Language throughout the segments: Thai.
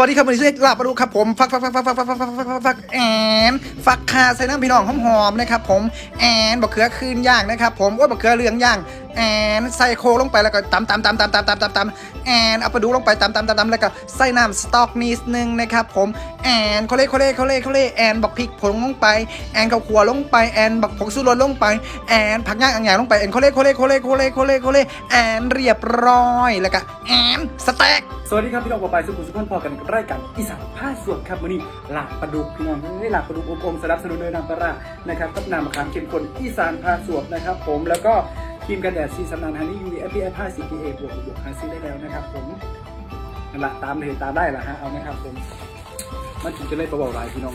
วัสดีครับวันนี้ชื่อลาบมาดุกครับผมฟักฟักฟักฟักฟักฟักฟักฟักฟักฟักแอนฟักคาใส่น้ำพี่น้องหอมๆนะครับผมแอนบักเขือคืนย่างนะครับผมโอ้ยบักเขือเหลืองย่างแอนใส่โคลงไปแล้วก็ตำตำตำตำตำตำตำตำแอนเอาปลาดุลงไปตำตำตำตำแล้วก็ใส่น้ำสต๊อกนิดนึงนะครับผมแอนโคเล่โคเล่โคเล่โคเล่แอนบักพริกผงลงไปแอนข้าวคั่วลงไปแอนบักผงชูรสลงไปแอนผักย่างอ่างอย่างลงไปแอนโคเล่โคเล่โคเล่โคเล่โคเล่โคเล่แอนเรียบร้อยแล้วก็แอนสเต็กสวัสดีครับพี่น้องปอไปสุขุมสุขพอกันกับรายการอีสานผ้าสวดครับวันนี้หลากปลาดุกพี่น้องนี่หลากปลาดุกอมๆสนับสนุนโดยน้ำปลาร้านะครับกับน้ำมะขามเข้มข้นอีสานผ้าสวดนะครับผมแล้วก็ ครีมกันแดดซีสำนานฮันนี่ยูวีเอฟพีเอฟห้าสิบพีเอบวกบวกหาซื้อได้แล้วนะครับผมนั่นละตามเลยตามได้ละฮะเอานะครับผมมันถึงจะได้ประเบาหลายพี่น้อง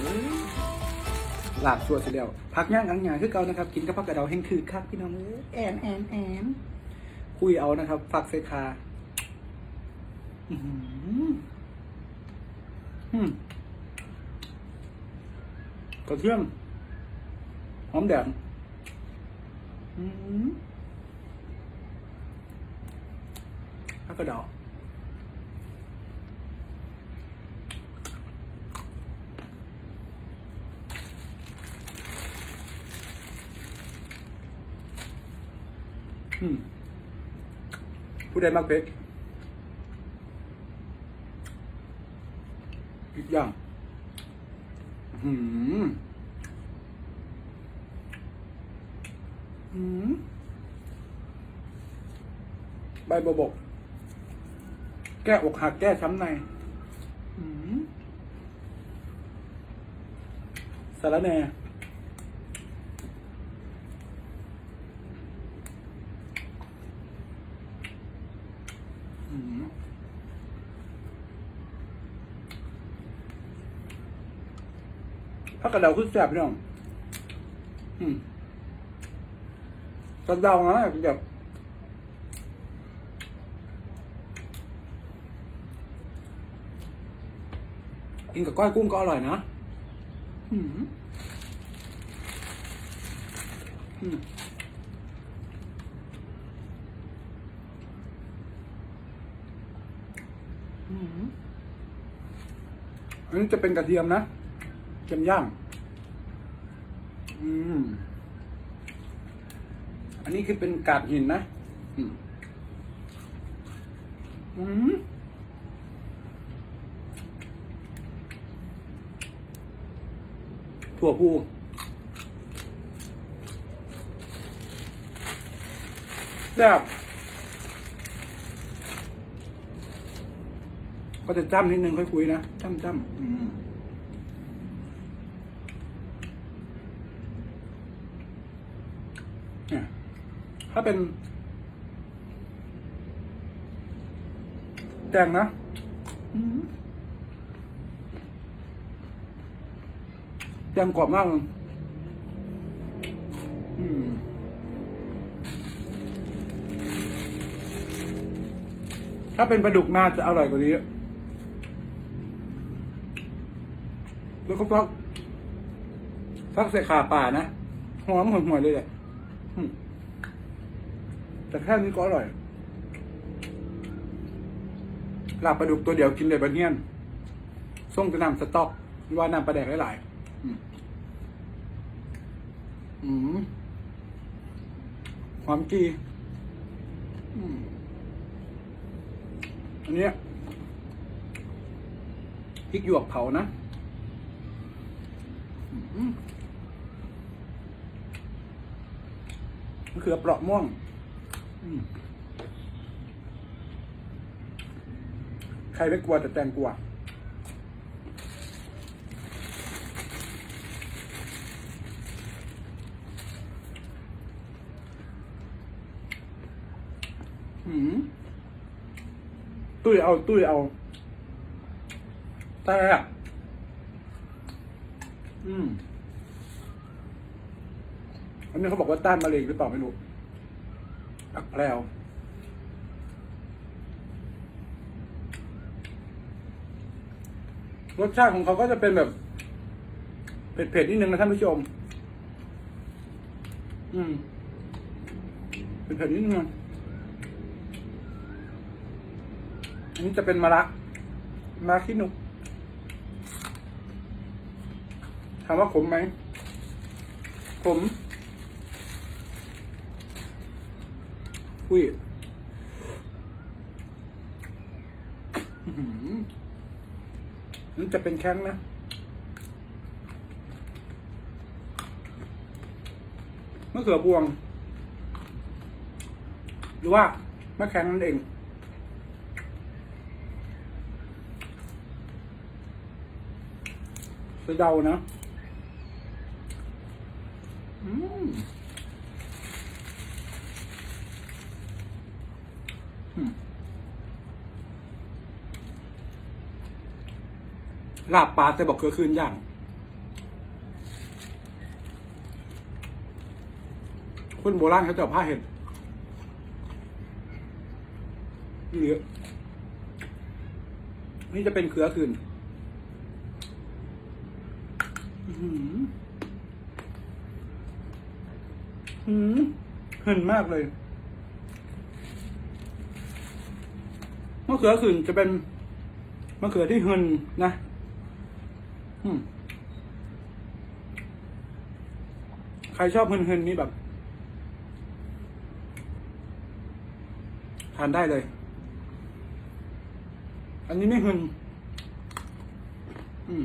หลากสวดเสร็จแล้วพักย่างอังหยาคือเก่านะครับ กินกับพักกระเดาแห้งคือคักพี่น้องแอนแอนแอนคุยเอานะครับฝักใส่คาอืมอืมกระเทียมหอมแดงอืม แล้วก็ดอกผู้ใดมากเป๊กอีกอย่างหืมหืมใบบบก แก้อกหักแก้ช้ำในหืมสารแหน่หืมพักกระเดาคือแสบพี่น้องอืมกระเดานะแบบ กินกับก้อยกุ้งก็อร่อยนะอืมอืมอืมอันนี้จะเป็นกระเทียมนะเทียมย่าง อืม อันนี้คือเป็นกาดหินนะ อืม อืม ถั่วพูแซ่บก็จะจ้ำนิดนึงค่อยคุยนะจ้ำจ้ำเนี่ยถ้าเป็น แตงนะอืม แตงกรอบมากอืมถ้าเป็นปลาดุกน่าจะอร่อยกว่านี้ แล้วก็ฟักฟักใส่ขาป่านะ หอมหวยๆเลยแหละแต่แค่นี้ก็อร่อยลาบปลาดุกตัวเดียวกินเลยบะเนียนส่งจะนำสต๊อกว่าน้ำปลาแดกหลายๆ อืมหอมจีอืมอันนี้พริกหยวกเผานะอืมมะเขือเปราะม่วงอืมใครไม่กลัวแต่แตงกลัว หืมตุ้ยเอาตุ้ยเอาแต่อืมอันนี้เขาบอกว่าต้านมะเร็งหรือเปล่าไม่รู้อักแพลวรสชาติของเขาก็จะเป็นแบบ เผ็ดๆนิดนึงนะท่านผู้ชม อืม เผ็ดๆนิดนึง นี่จะเป็นมะระมะระขี้หนุกถามว่าขมไหมขมอุ้ยนั่นจะเป็นแข้งนะมะเขือพวง หรือว่ามะแข้งนั่นเอง สะเดานะอืมอืมลาบปลาแต่บอกเครือคืนย่างคนโบราณเขาจะเอาผ้าเห็ดนี่เยอะนี่จะเป็นเครือคืน อื้อ หือหืมเห็นมากเลยมะเขือขื่นจะเป็นมะเขือที่หึนนะอืมใครชอบหึนหึนๆนี่แบบทานได้เลย อันนี้ไม่หึนอืม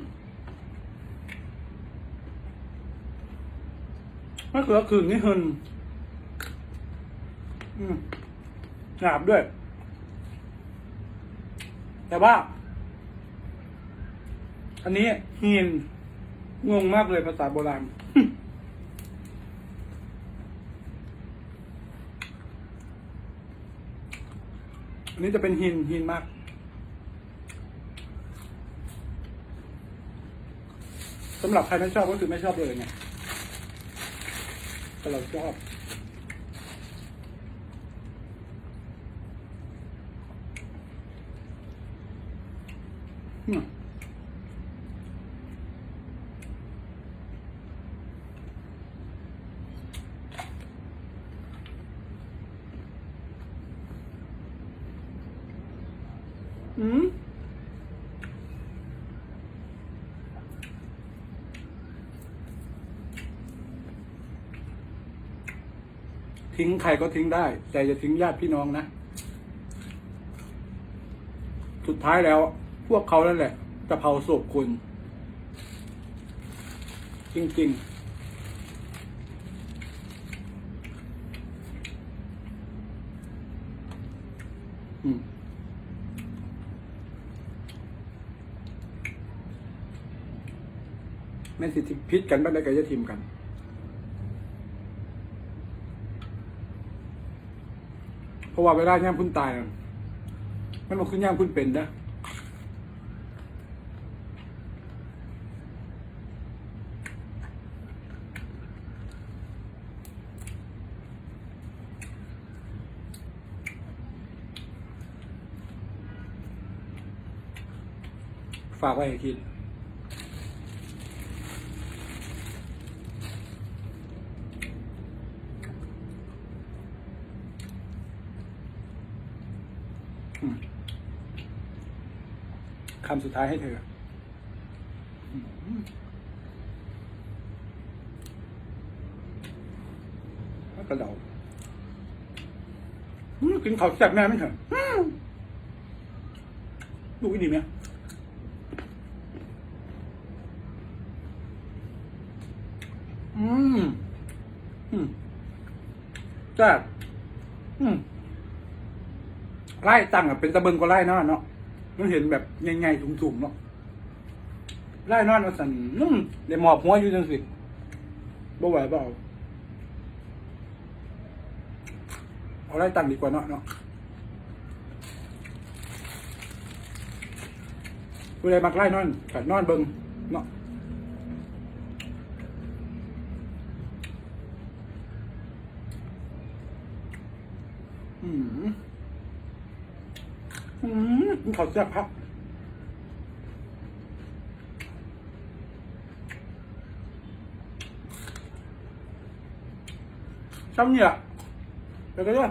มะเขือขื่นนี่หึนหยาบด้วย แต่ว่า อันนี้หินงงมากเลยภาษาโบราณอันนี้จะเป็นหินหินมาก สำหรับใครไม่ชอบก็คือไม่ชอบเลยไง แต่เราชอบ อืมอืม ทิ้งใครก็ทิ้งได้ แต่อย่าทิ้งญาติพี่น้องนะ สุดท้ายแล้ว พวกเขานั่นแหละ จะเผาศพคุณ จริง ๆแม่สิทิพิษกันบ้านใดก็จะทิมกัน เพ ราะว่าเวลาย่ามคุณตายอะมันบอกคือย่ามคุณเป็นนะฝากไว้ให้คิด อืม คำสุดท้ายให้เธออืมแล้วกระเดากินข้าวแซ่บแน่ไหมเถอะดูอีดีไหมอืม อืมแซ่บอืมไล่ตั้งอะเป็นตะเบิงก็ไล่นอนเนาะ มันเห็นแบบใหญ่ๆถุงๆเนาะไล่นอนเอาสันนุ่มเดี๋ยวหมอบหัวอยู่จังสิบ่ไหวเปล่าเอาไล่ตังดีกว่าเนาะเนาะผู้ใดมักไล่นอนกัดนอนเบิงเนาะอืม อืมกินข้าวแซ่บครับซ้ำเนี่ยเดี๋ยวก็เนี่ย